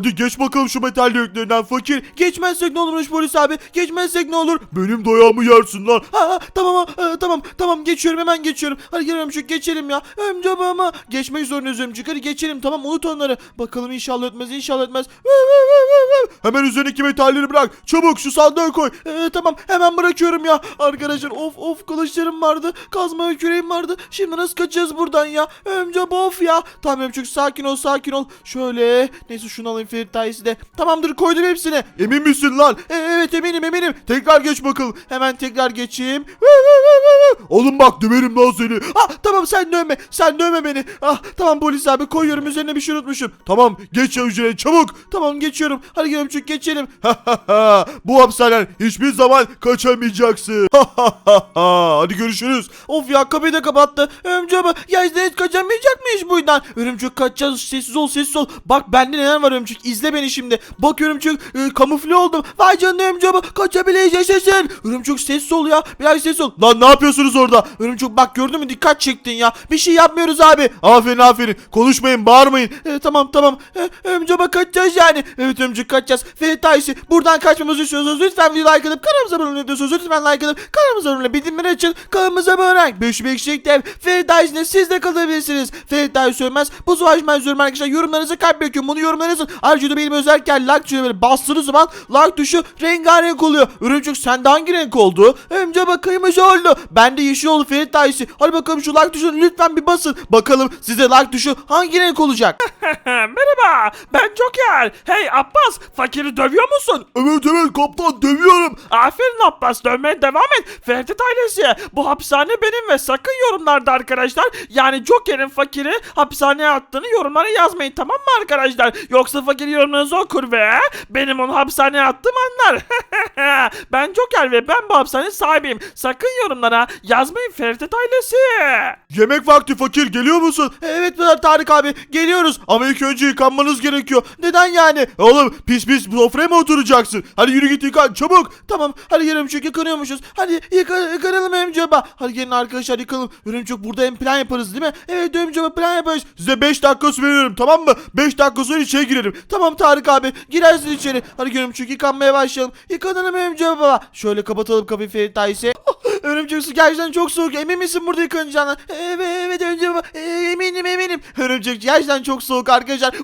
Hadi geç bakalım şu metal yüklerinden fakir. Geçmezsek ne olurmuş polis abi? Geçmezsek ne olur? Benim dayağımı yersin lan. Ha, ha, tamam ha, ha, tamam tamam geçiyorum hemen geçiyorum. Hadi gel ömcük geçelim ya. Ömcük ama geçmek zorundayız ömcük. Hadi geçelim tamam unut onları. Bakalım inşallah ötmez inşallah vı. Hemen üzerindeki metalleri bırak. Çabuk şu sandığa koy. Ee, tamam hemen bırakıyorum ya. Arkadaşlar of of kılıçlarım vardı. Kazma ve küreğim vardı. Şimdi nasıl kaçacağız buradan ya? Ömcük of ya. Tamam ömcük sakin ol sakin ol. Şöyle neyse şunu alayım Ferit Dayısı de. Tamamdır koydum hepsini. Emin misin lan? E, evet eminim eminim. Tekrar geç bakalım. Hemen tekrar geçeyim. Oğlum bak döverim lan seni. Ah tamam sen dövme. Sen dövme beni. Ah tamam polis abi koyuyorum üzerine bir şey unutmuşum. Tamam geç üzerine çabuk. Tamam geçiyorum. Hadi gel ömcük geçelim. Bu hapishaneden hiçbir zaman kaçamayacaksın. Hadi görüşürüz. Of ya kapıyı da kapattı. Örümcek ya hiç kaçamayacak mıyız buradan? Örümcek kaçacağız. Sessiz ol sessiz ol. Bak bende neler var örümcek. İzle beni şimdi. Bak örümcek e, kamufle oldum. Vay canına örümcek kaçabileceğiz yaşasın. Örümcek sessiz ol ya. Biraz sessiz ol. Lan ne yapıyorsunuz orada? Örümcek bak gördün mü dikkat çektin ya. Bir şey yapmıyoruz abi. Aferin aferin. Konuşmayın bağırmayın. E, tamam tamam. E, örümcek kaçacağız yani. Evet örümcek kaçacağız. Ferit Taysi buradan kaçmamızı istiyorsanız lütfen bir like atıp kanalımıza abone olun lütfen like atıp kanalımıza abone olun. Bildirimleri açın. Kanalımıza abone olun. Beş beşlik dev. Ferit Taysi'ne siz de kalabilirsiniz. Ferit Taysi sönmez. Bu savaş ben arkadaşlar. Yorumlarınızı kalp bekliyorum. Bunu yorumlara da benim özellikle like tuşuna böyle bastığınız zaman like tuşu rengarenk oluyor. Örümcek sende hangi renk oldu? Önce bakayım oldu. Bende yeşil oldu Ferit Taysi. Hadi bakalım şu like tuşuna lütfen bir basın. Bakalım size like tuşu hangi renk olacak? Merhaba ben Joker. Hey Abbas fakiri dövüyor musun? evet evet kaptan dövüyorum. Aferin Abbas dövmeye devam et. Ferdet ailesi bu hapishane benim ve sakın yorumlarda arkadaşlar yani Joker'in fakiri hapishaneye attığını yorumlara yazmayın tamam mı arkadaşlar? Yoksa fakir yorumlarınızı okur ve benim onu hapishaneye attığım anlar. ben Joker ve ben bu hapishanenin sahibiyim. Sakın yorumlara yazmayın Ferdet ailesi. Yemek vakti fakir geliyor musun? Evet Tarık abi geliyoruz ama ilk önce yıkanmanız gerekiyor. Neden yani? Oğlum pis pis sofraya mı oturacaksın? Hadi yürü git yıkan çabuk. Tamam hadi gelin çünkü yıkanıyormuşuz. Hadi yıka, yıkanalım Emcaba. Hadi gelin arkadaşlar yıkalım. Örümcek burada hem plan yaparız değil mi? Evet Emcaba plan yaparız. Size 5 dakika veriyorum tamam mı? 5 dakika sonra içeri girelim. Tamam Tarık abi girersin içeri. Hadi gelin çünkü yıkanmaya başlayalım. Yıkanalım Emcaba. Şöyle kapatalım kapıyı Ferit Tayse. Örümcek su gerçekten çok soğuk. Emin misin burada yıkanacağına? Evet evet önce. Ee, eminim eminim. Örümcek gerçekten çok soğuk arkadaşlar.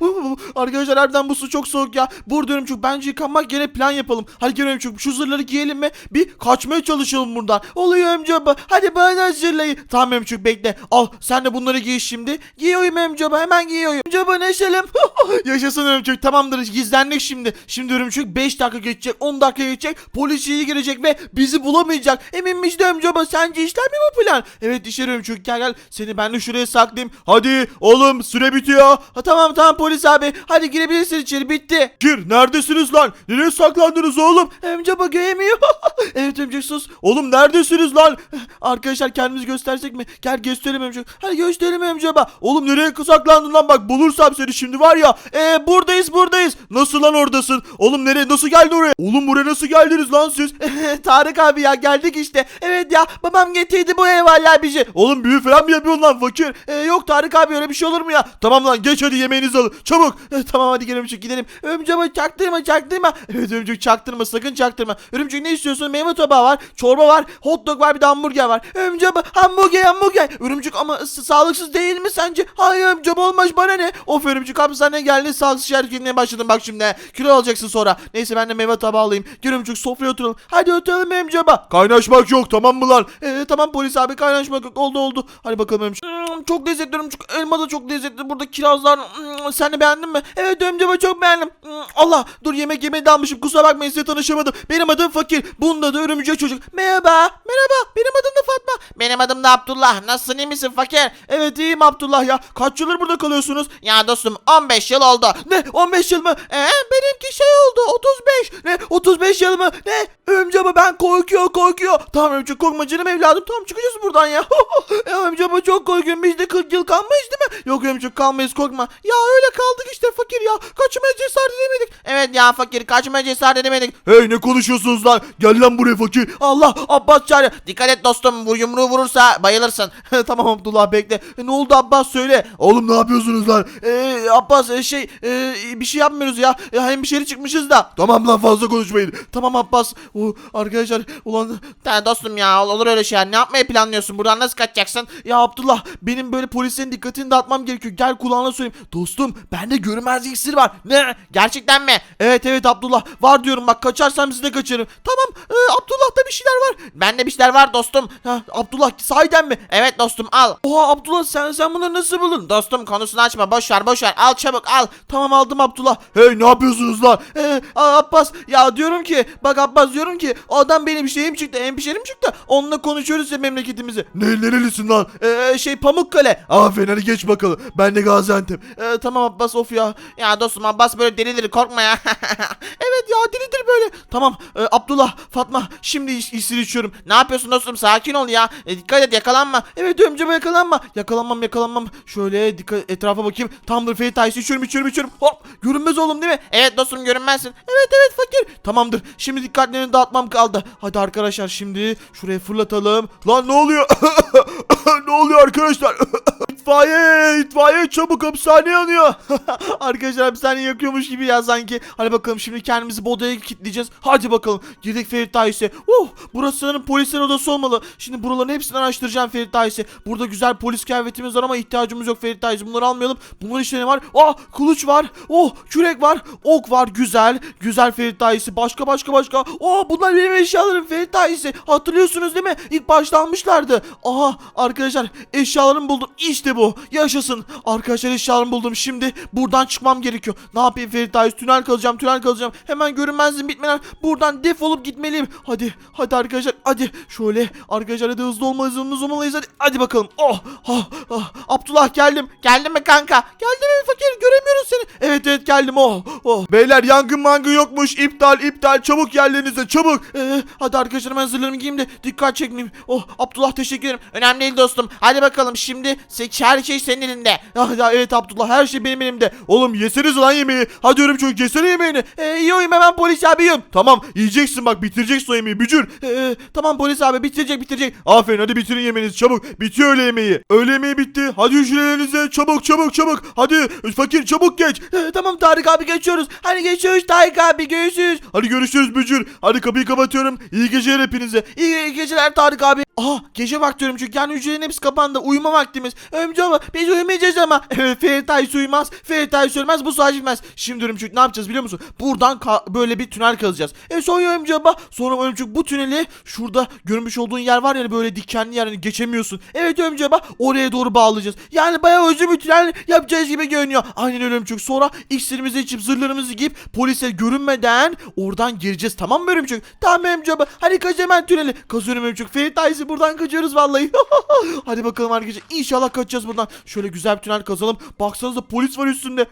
Arkadaşlar harbiden bu su çok soğuk ya. Burada örümcek bence yıkanmak yerine plan yapalım. Hadi gel örümcek şu zırhları giyelim ve bir kaçmaya çalışalım buradan. Oluyor örümcek baba. Hadi bana zırhlayı. Tamam örümcek bekle. Al sen de bunları giy şimdi. Giyiyorum örümcek baba hemen giyiyorum. Örümcek baba neşelim. Yaşasın örümcek tamamdır gizlendik şimdi. Şimdi örümcek 5 dakika geçecek 10 dakika geçecek. Polis iyi girecek ve bizi bulamayacak. Emin misin baba sence işler mi bu plan? Evet işler örümcek gel gel. Seni ben de şuraya saklayayım. Hadi oğlum süre bitiyor. Ha, tamam tamam polis abi. Hadi girebilirsin içeri bitti. Gir neredesiniz lan? Nereye saklandınız oğlum? Baba göremiyor. evet örümcek sus. Oğlum neredesiniz lan? Arkadaşlar kendimizi göstersek mi? Gel gösterelim örümcek. Hadi gösterelim baba. Oğlum nereye saklandın lan bak bulursam seni şimdi var ya. Ee, buradayız buradayız. Nasıl lan oradasın? Oğlum nereye nasıl geldin oraya? Oğlum buraya nasıl geldiniz lan siz? Tarık abi ya geldik işte. Evet ya babam getirdi bu ev vallahi bizi. Oğlum büyü falan mı yapıyorsun lan fakir? Ee, yok Tarık abi öyle bir şey olur mu ya? Tamam lan geç hadi yemeğinizi alın. Çabuk. Eh, tamam hadi gel örümcek gidelim. Örümcek baba çaktırma çaktırma. Evet örümcek çaktırma sakın çaktırma. Örümcek ne istiyorsun? Meyve tabağı var. Çorba var. Hot dog var bir de hamburger var. Örümcek baba hamburger hamburger. Örümcek ama sağlıksız değil mi sence? Hayır örümcek olmaz bana ne? Of örümcek hapishaneye geldin sağlıksız hareketine başladım bak şimdi. Kilo alacaksın sonra. Neyse ben de meyve tabağı alayım. Gel örümcek sofraya oturalım. Hadi oturalım örümcek baba. Kaynaşmak yok tamam mı lan? Ee, tamam polis abi kaynaşmak yok. Oldu oldu. Hadi bakalım örümcek. Hmm, çok lezzetli örümcek. Elma da çok lezzetli. Burada kirazlar. Hmm, sen de beğendin mi? Evet örümcek baba çok beğendim. Hmm, Allah dur yemek yemeye dalmışım. Kusura bakmayın size tanışamadım. Benim adım Fakir. Bunda da örümcek çocuk. Merhaba. Merhaba. Benim adım da Fatma. Benim adım da Abdullah. Nasılsın iyi misin Fakir? Evet iyiyim Abdullah ya. Kaç yıldır burada kalıyorsunuz? Ya dostum 15 yıl oldu. Ne 15 yıl mı? Ee, benimki şey oldu 35. Ne 35 yıl mı? Ne? Örümcek baba ben korkuyor korkuyor. Tamam örümcek örümcek korkma canım evladım. Tamam çıkacağız buradan ya. ya örümcek ama çok korkuyorum. Biz de 40 yıl kalmayız değil mi? Yok örümcek kalmayız korkma. Ya öyle kaldık işte fakir ya. Kaçmaya cesaret edemedik. Evet ya fakir kaçmaya cesaret edemedik. Hey ne konuşuyorsunuz lan? Gel lan buraya fakir. Allah Abbas çağır. Dikkat et dostum bu yumruğu vurursa bayılırsın. tamam Abdullah bekle. E, ne oldu Abbas söyle. Oğlum ne yapıyorsunuz lan? Ee, Abbas e, şey e, bir şey yapmıyoruz ya. E, hemşeri çıkmışız da. Tamam lan fazla konuşmayın. Tamam Abbas. O, arkadaşlar ulan Ya dostum ya olur öyle şeyler. Ne yapmayı planlıyorsun? Buradan nasıl kaçacaksın? ya Abdullah benim böyle polislerin dikkatini dağıtmam gerekiyor. Gel kulağına söyleyeyim. Dostum bende görünmezlik iksiri var. Ne? Gerçekten mi? Evet evet Abdullah var diyorum bak kaçarsam sizi de kaçarım. Tamam e, Abdullah'ta bir şeyler var. Bende bir şeyler var dostum. Ha, Abdullah sahiden mi? Evet dostum al. Oha Abdullah sen sen bunları nasıl buldun? Dostum konusunu açma boş ver boş ver. Al çabuk al. Tamam aldım Abdullah. Hey ne yapıyorsunuz lan? Ee, Abbas ya diyorum ki bak Abbas diyorum ki adam benim şeyim çıktı hemşerim çıktı. Onunla konuşuyoruz ya memleketimizi. Ne nerelisin lan? Ee, şey Pamukkale. Aferin hadi geç bakalım. Ben de Gaziantep. Ee, tamam Abbas of ya. Ya dostum Abbas böyle delidir korkma ya. Evet ya delidir böyle. Tamam e, Abdullah Fatma şimdi iş, iksir içiyorum. ne yapıyorsun dostum sakin ol ya. E, dikkat et yakalanma. Evet ömceme yakalanma. Yakalanmam yakalanmam. Şöyle dikkat etrafa bakayım. Tamamdır Ferit Ayşe içiyorum içiyorum içiyorum. Hop görünmez oğlum değil mi? Evet dostum görünmezsin. Evet evet fakir. Tamamdır. Şimdi dikkatlerini dağıtmam kaldı. Hadi arkadaşlar şimdi şuraya fırlatalım. Lan ne oluyor? ne oluyor arkadaşlar? itfaiye itfaiye çabuk hapishane yanıyor. arkadaşlar hapishane yakıyormuş gibi ya sanki. Hadi bakalım şimdi kendimizi bu odaya kilitleyeceğiz. Hadi bakalım. Girdik Ferit Ayşe. Uh, burası sanırım polislerin odası olmalı. Şimdi buraların hepsini araştıracağım Ferit Ayşe. Burada güzel polis kıyafetimiz var ama ihtiyacımız yok Ferit Ayşe. Bunları almayalım. Bunların işte ne var? Ah kılıç var. Oh kürek var. Ok var. Güzel. Güzel Ferit Ayşe. Başka başka başka. Oh bunlar benim eşyalarım Ferit Ayşe. Hatırlıyorsunuz değil mi? İlk başta almışlardı. Aha arkadaşlar eşyalarımı buldum. İşte bu. Yaşasın. Arkadaşlar eşyalarımı buldum. Şimdi buradan çıkmam gerekiyor. Ne yapayım Ferit Ayşe? Tünel kazacağım. Tünel kazacağım. Hemen görünmezliğim bitmeden buradan defolup gitmeliyim. Hadi. Hadi arkadaşlar. Hadi. Şöyle. Arkadaşlar hadi hızlı olmalıyız. Hızlı olmalıyız. Hadi. Hadi bakalım. Oh. Ah, ah. Abdullah geldim. Geldin mi kanka? Geldim mi fakir. Evet evet geldim oh oh. Beyler yangın mangın yokmuş iptal iptal çabuk yerlerinize çabuk. Ee, hadi arkadaşlar ben hazırlarımı giyeyim de dikkat çekmeyeyim. Oh Abdullah teşekkür ederim. Önemli değil dostum. Hadi bakalım şimdi her şey senin elinde. Ya, ya evet Abdullah her şey benim elimde. Oğlum yeseniz lan yemeği. Hadi diyorum çocuk yesene yemeğini. Ee, yiyorum hemen polis abi. Tamam yiyeceksin bak bitireceksin o yemeği bücür. Ee, tamam polis abi bitirecek bitirecek. Aferin hadi bitirin yemeğinizi çabuk. Bitiyor öğle yemeği. Öğle yemeği bitti. Hadi hücrelerinize çabuk çabuk çabuk. Hadi fakir çabuk geç. Ee, tamam Tarık abi geçiyoruz. Hadi geçiyoruz Tarık abi görüşürüz. Hadi görüşürüz bücür. Hadi kapıyı kapatıyorum. İyi geceler hepinize. İyi, iyi geceler Tarık abi. Aha gece vakti diyorum çünkü yani hücrelerin hepsi kapandı. Uyuma vaktimiz. Ömcü ama biz uyumayacağız ama. Evet Ferit Aysu uyumaz. Ferit Aysu ölmez. Bu sadece bilmez. Şimdi çünkü ne yapacağız biliyor musun? Buradan böyle bir tünel kazacağız. E sonra Ömcü ama. Sonra Ömcü bu tüneli şurada görmüş olduğun yer var ya böyle dikenli yer hani geçemiyorsun. Evet Ömcü ama oraya doğru bağlayacağız. Yani bayağı uzun bir tünel yapacağız gibi görünüyor. Aynen öyle Ömcük. Sonra iksirimizi içip zırhlarımızı giyip polise görünmeden oradan gireceğiz. Tamam mı Ömcük? Tamam ama. Hadi kaz hemen tüneli. Kazıyorum Ömcük. Ferit Aysu buradan kaçıyoruz vallahi. Hadi bakalım arkadaşlar. İnşallah kaçacağız buradan. Şöyle güzel bir tünel kazalım. Baksanıza polis var üstünde.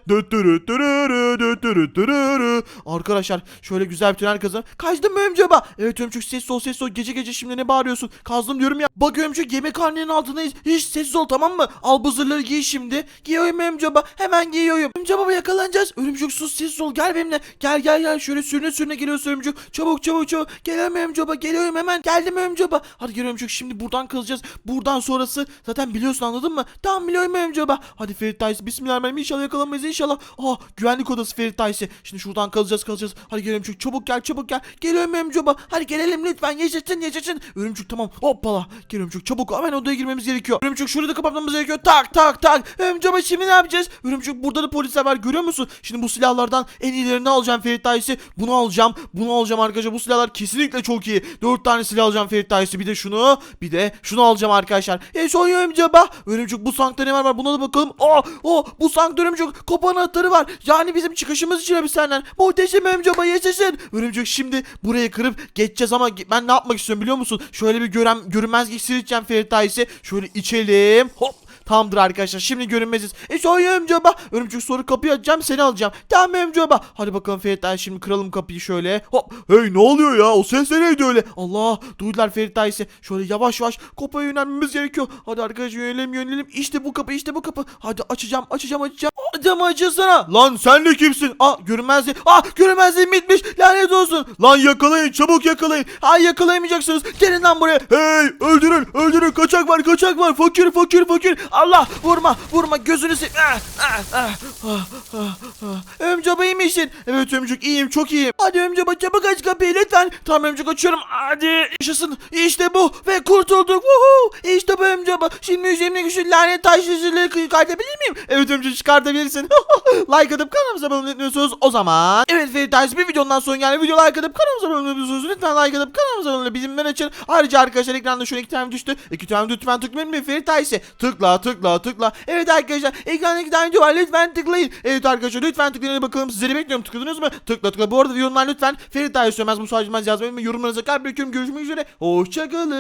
Arkadaşlar şöyle güzel bir tünel kazalım. Kaçtın mı Ömcük? Evet Ömcük ses ol ses ol. Gece gece şimdi ne bağırıyorsun? Kazdım diyorum ya. Bak Ömcük yemekhanenin altındayız. Hiç sessiz ol tamam mı? Al bu zırhları giy şimdi. Giyiyorum Ömcük. Hemen giyiyorum. Ömcük baba yakalanacağız. Örümcük sus sessiz ol. Gel benimle. Gel gel gel. Şöyle sürüne sürüne geliyorsun Örümcük. Çabuk çabuk çabuk. Geliyorum Ömcük baba. Geliyorum hemen. Geldim Ömcük baba. Hadi gel Ömcük. Şimdi buradan kazacağız. Buradan sonrası zaten biliyorsun anladın mı? Tamam biliyorum Ömcük baba. Hadi Ferit Taysi. Bismillahirrahmanirrahim. İnşallah yakalamayız inşallah. Aa güvenlik odası Ferit Taysi. Şimdi şuradan kazacağız kazacağız. Hadi gel Ömcük. Çabuk gel çabuk gel. Geliyorum Ömcük baba. Hadi gelelim lütfen. Yaşasın yaşasın. Örümcük tamam. Hoppala. Gel Örümcük çabuk. Hemen odaya girmemiz gerekiyor. Örümcük şurada da kapatmamız gerekiyor. Tak tak tak. Örümcük baba şimdi ne yapacağız? Örümcük burada da polisler var görüyor musun? Şimdi bu silahlardan en iyilerini alacağım Ferit Taysi. Bunu alacağım. Bunu alacağım arkadaşlar. Bu silahlar kesinlikle çok iyi. Dört tane silah alacağım Ferit Taysi. Bir de şunu. Bir de şunu alacağım arkadaşlar. E son baba. Örümcük bu sankta ne var var? Buna da bakalım. Aa, oh, bu sankta örümcük. Kopan anahtarı var. Yani bizim çıkışımız için hapishaneden. Muhteşem örümcük baba yaşasın. Örümcük şimdi burayı kırıp geçeceğiz ama ben ne yapmak istiyorum biliyor musun? Şöyle bir gören, görünmez iksir içeceğim Ferit Taysi. Şöyle içelim. Hop. Tamamdır arkadaşlar şimdi görünmeziz. E sonra amcaba. Örümcek sonra kapıyı açacağım seni alacağım. Tamam amcaba. Hadi bakalım Ferit şimdi kıralım kapıyı şöyle. Hop. Hey ne oluyor ya o ses de neydi öyle? Allah duydular Ferit Dayı'sı. Şöyle yavaş yavaş kapıya yönelmemiz gerekiyor. Hadi arkadaşlar yönelim yönelim. İşte bu kapı işte bu kapı. Hadi açacağım açacağım açacağım. Hadi ama açılsana. Lan sen de kimsin? Aa görünmezliği. Aa görünmezliğim bitmiş. Lanet olsun. Lan yakalayın çabuk yakalayın. Ay yakalayamayacaksınız. Gelin lan buraya. Hey öldürün öldürün kaçak var kaçak var. Fakir fakir fakir. Allah vurma vurma gözünü se... Ah, ah, ah, ah, ah, ah. Ömcaba iyi misin? Evet ömcük iyiyim çok iyiyim. Hadi ömcaba çabuk aç kapıyı lütfen. Tamam ömcük açıyorum. Hadi yaşasın. İşte bu ve kurtulduk. Woohoo. İşte bu ömcaba. Şimdi üzerimdeki şu lanet taş yüzüleri çıkartabilir miyim? Evet ömcük çıkartabilirsin. like atıp kanalımıza abone etmiyorsunuz o zaman. Evet Ferit Taş bir videondan sonra yani video like atıp kanalımıza abone etmiyorsunuz. Lütfen like atıp kanalımıza abone olun. Bizimle açın. Ayrıca arkadaşlar ekranda an iki tane düştü. İki tane lütfen tıklayın ve Ferit Taş'ı tıkla tıkla tıkla. Evet arkadaşlar ekranda iki tane var. Lütfen tıklayın. Evet arkadaşlar lütfen tıklayın. Hadi bakalım sizleri bekliyorum. Tıkladınız mı? Tıkla tıkla. Bu arada yorumlar lütfen Ferit Taş söylemez. Musa Hacımaz yazmayın ve yorumlarınıza kalp bırakıyorum. Görüşmek üzere. Hoşçakalın.